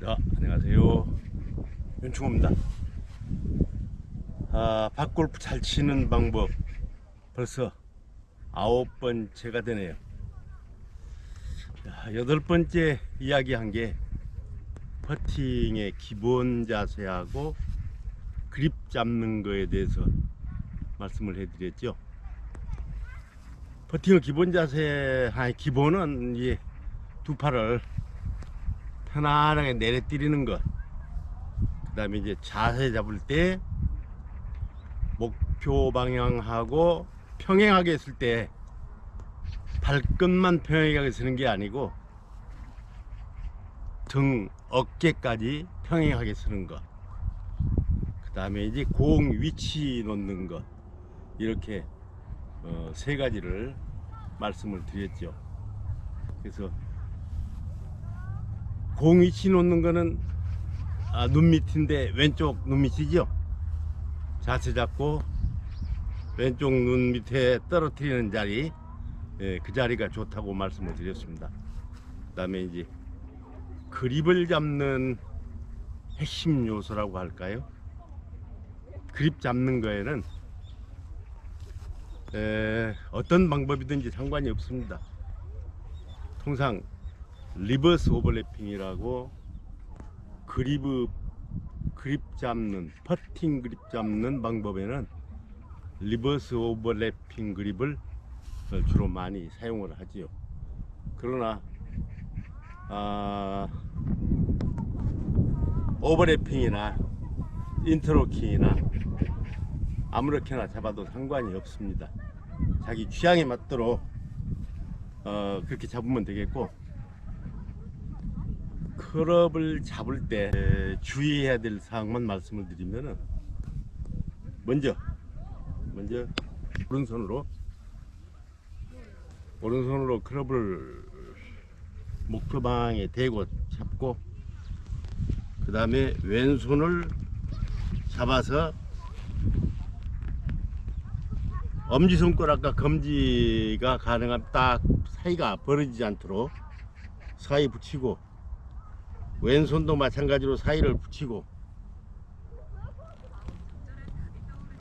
자, 안녕하세요. 윤충호입니다. 아, 박골프 잘 치는 방법 벌써 아홉 번째가 되네요. 자, 여덟 번째 이야기한 게 퍼팅의 기본 자세하고 그립 잡는 거에 대해서 말씀을 해드렸죠. 퍼팅의 기본 자세, 아니 기본은 이두 팔을 편안하게 내려뜨리는 것. 그 다음에 이제 자세 잡을 때 목표 방향하고 평행하게 했을 때 발끝만 평행하게 쓰는 게 아니고 등, 어깨까지 평행하게 쓰는 것. 그 다음에 이제 공 위치 놓는 것. 이렇게 어, 세 가지를 말씀을 드렸죠. 그래서 공 위치 놓는 거는 아, 눈 밑인데 왼쪽 눈 밑이죠. 자세 잡고 왼쪽 눈 밑에 떨어뜨리는 자리 예, 그 자리가 좋다고 말씀을 드렸습니다. 그 다음에 이제 그립을 잡는 핵심 요소라고 할까요? 그립 잡는 거에는 에, 어떤 방법이든지 상관이 없습니다. 통상 리버스 오버래핑이라고 그립 그립 잡는 퍼팅 그립 잡는 방법에는 리버스 오버래핑 그립을 주로 많이 사용을 하지요. 그러나 아, 오버래핑이나 인트로킹이나 아무렇게나 잡아도 상관이 없습니다. 자기 취향에 맞도록 어, 그렇게 잡으면 되겠고 클럽을 잡을 때 주의해야 될 사항만 말씀을 드리면은 먼저 먼저 오른손으로 오른손으로 클럽을 목표 방향에 대고 잡고 그 다음에 왼손을 잡아서 엄지손가락과 검지가 가능한 딱 사이가 벌어지지 않도록 사이 붙이고 왼손도 마찬가지로 사이를 붙이고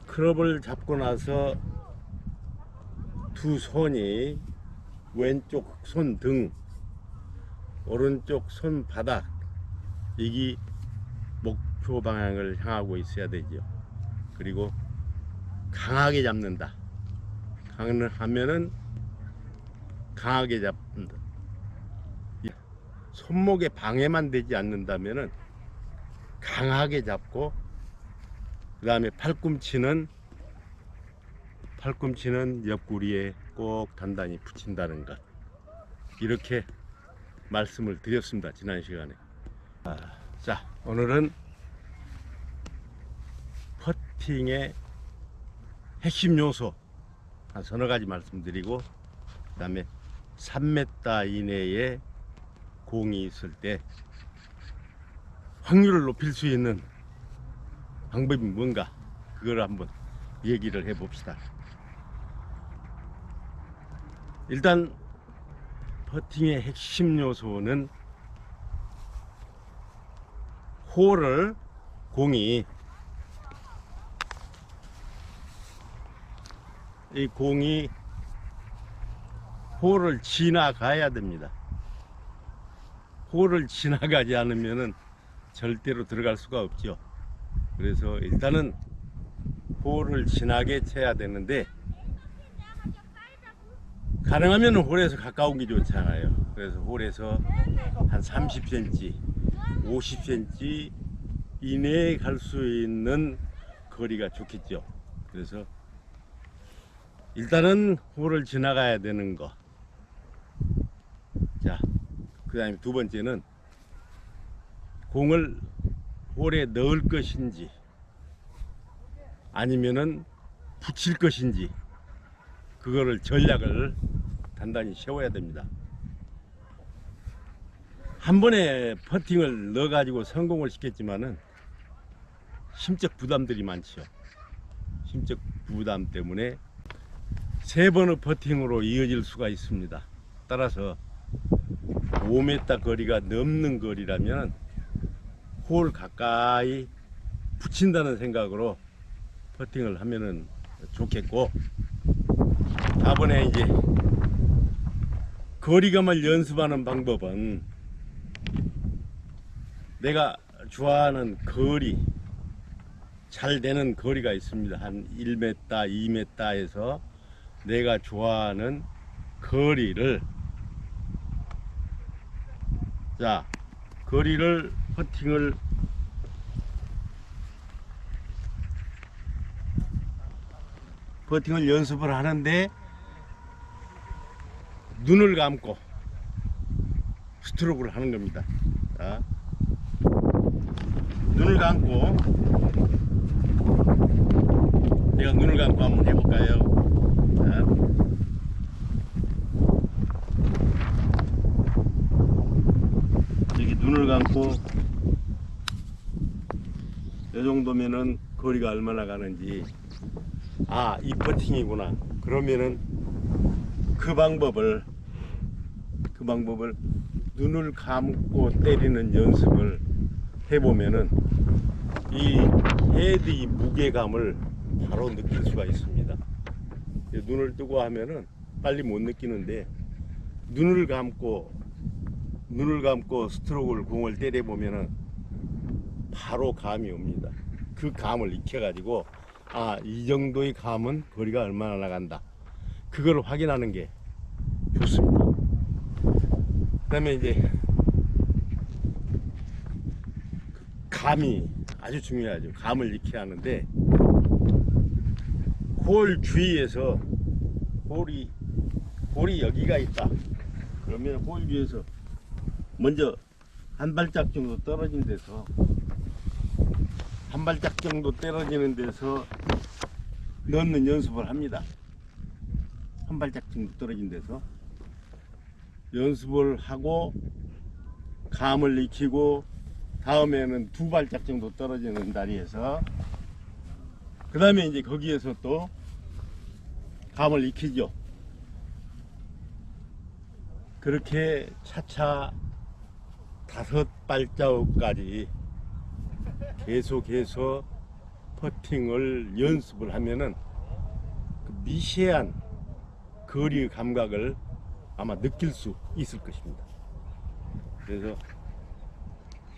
클럽을 잡고 나서 두 손이 왼쪽 손 등 오른쪽 손 바닥 이기 목표 방향을 향하고 있어야 되죠. 그리고 강하게 잡는다. 강을 하면은 강하게 잡는다 손목에 방해만 되지 않는다면은 강하게 잡고 그 다음에 팔꿈치는 팔꿈치는 옆구리에 꼭 단단히 붙인다는 것. 이렇게 말씀을 드렸습니다 지난 시간에. 아, 자 오늘은 퍼팅의 핵심 요소. 한 서너 가지 말씀드리고 그 다음에 3m 이내에 공이 있을 때 확률을 높일 수 있는 방법이 뭔가 그걸 한번 얘기를 해 봅시다. 일단 퍼팅의 핵심 요소는 홀을 공이 이 공이 홀을 지나가야 됩니다. 홀을 지나가지 않으면은 절대로 들어갈 수가 없죠. 그래서 일단은 홀을 지나게 쳐야 되는데 가능하면 홀에서 가까운 게 좋잖아요. 그래서 홀에서 한 30cm, 50cm 이내에 갈 수 있는 거리가 좋겠죠. 그래서 일단은 홀을 지나가야 되는 거. 자, 그 다음에 두 번째는 공을 홀에 넣을 것인지 아니면은 붙일 것인지 그거를 전략을 단단히 세워야 됩니다. 한 번에 퍼팅을 넣어가지고 성공을 시켰지만은 심적 부담들이 많죠. 심적 부담 때문에 세 번의 퍼팅으로 이어질 수가 있습니다. 따라서 5m 거리가 넘는 거리라면 홀 가까이 붙인다는 생각으로 퍼팅을 하면은 좋겠고 다번에 이제 거리감을 연습하는 방법은 내가 좋아하는 거리 잘 되는 거리가 있습니다. 한 1m, 2m에서 내가 좋아하는 거리를 자 거리를 퍼팅을 퍼팅을 연습을 하는데 눈을 감고 스트로크를 하는 겁니다. 자, 눈을 감고 제가 눈을 감고 한번 해볼까요? 자. 이렇게 감고 이 정도면은 거리가 얼마나 가는지 아이 퍼팅이구나 그러면은 그 방법을 그 방법을 눈을 감고 때리는 연습을 해보면은 이 헤드의 무게감을 바로 느낄 수가 있습니다. 눈을 뜨고 하면은 빨리 못 느끼는데 눈을 감고 눈을 감고 스트로크를 공을 때려 보면은 바로 감이 옵니다. 그 감을 익혀가지고 아 이 정도의 감은 거리가 얼마나 나간다. 그걸 확인하는 게 좋습니다. 그다음에 이제 감이 아주 중요하죠. 감을 익혀야 하는데 홀 주위에서 홀이 홀이 여기가 있다. 그러면 홀 주위에서 먼저 한 발짝 정도 떨어진 데서 한 발짝 정도 떨어지는 데서 넣는 연습을 합니다. 한 발짝 정도 떨어진 데서 연습을 하고 감을 익히고 다음에는 두 발짝 정도 떨어지는 다리에서 그 다음에 이제 거기에서 또 감을 익히죠. 그렇게 차차 다섯 발자국까지 계속해서 퍼팅을 연습을 하면은 그 미세한 거리 감각을 아마 느낄 수 있을 것입니다. 그래서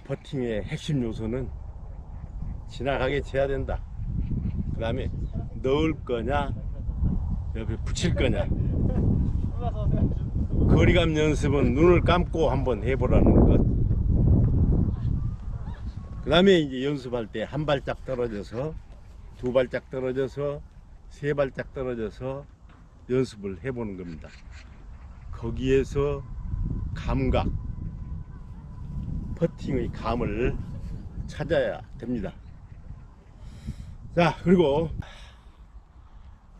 퍼팅의 핵심 요소는 지나가게 재야 된다. 그 다음에 넣을 거냐, 옆에 붙일 거냐. 거리감 연습은 눈을 감고 한번 해보라는 것. 그 다음에 이제 연습할 때 한 발짝 떨어져서, 두 발짝 떨어져서, 세 발짝 떨어져서 연습을 해보는 겁니다. 거기에서 감각, 퍼팅의 감을 찾아야 됩니다. 자, 그리고,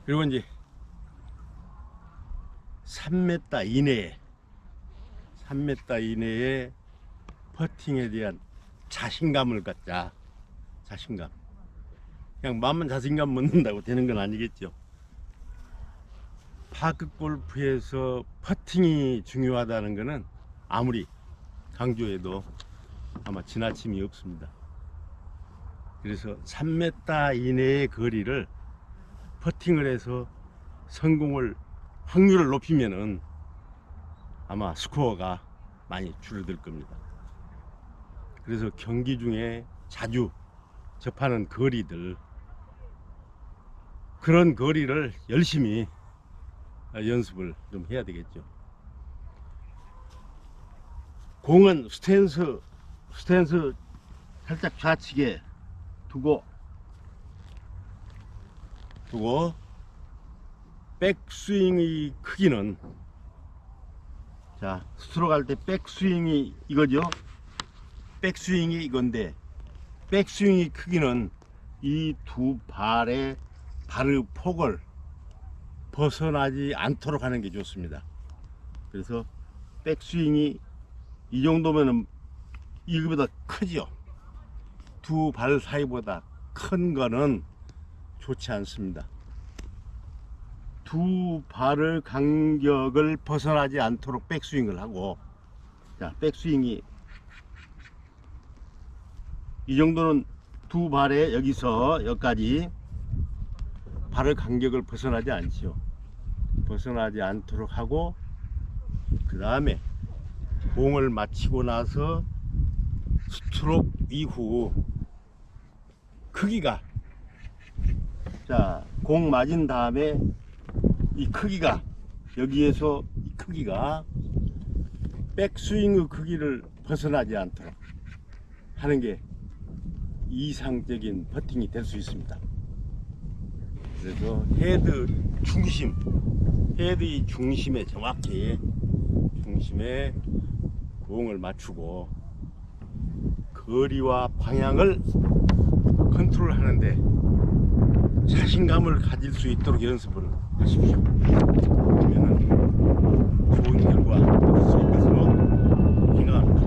그리고 이제 3m 이내에 3m 이내에 퍼팅에 대한 자신감을 갖자. 자신감. 그냥 마음만 자신감 먹는다고 되는 건 아니겠죠. 파크 골프에서 퍼팅이 중요하다는 것은 아무리 강조해도 아마 지나침이 없습니다. 그래서 3m 이내의 거리를 퍼팅을 해서 성공을 확률을 높이면은 아마 스코어가 많이 줄어들 겁니다. 그래서 경기 중에 자주 접하는 거리들 그런 거리를 열심히 연습을 좀 해야 되겠죠. 공은 스탠스 스탠스 살짝 좌측에 두고 두고 백스윙의 크기는 자 스트로크 할 때 백스윙이 이거죠 백스윙이 이건데 백스윙의 크기는 이 두 발의 발의 폭을 벗어나지 않도록 하는 게 좋습니다. 그래서 백스윙이 이 정도면은 이거보다 크죠 두 발 사이보다 큰 거는 좋지 않습니다. 두 발을 간격을 벗어나지 않도록 백스윙을 하고 자 백스윙이 이 정도는 두 발에 여기서 여기까지 발을 간격을 벗어나지 않지요. 벗어나지 않도록 하고 그 다음에 공을 마치고 나서 스트로크 이후 크기가 자 공 맞은 다음에 이 크기가 여기에서 이 크기가 백스윙의 크기를 벗어나지 않도록 하는 게 이상적인 퍼팅이 될 수 있습니다. 그래서 헤드 중심, 헤드의 중심에 정확히 중심에 공을 맞추고 거리와 방향을 컨트롤 하는데 자신감을 가질 수 있도록 연습을 하십시오. 그러면 좋은 결과 얻을 수 생각합니다.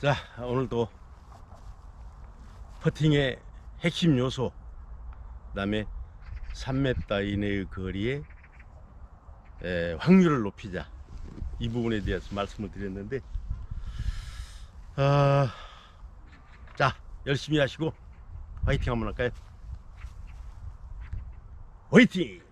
자, 오늘도 퍼팅의 핵심 요소, 그 다음에 3m 이내의 거리에 에, 확률을 높이자 이 부분에 대해서 말씀을 드렸는데, 아, 자 열심히 하시고 화이팅 한번 할까요? 화이팅!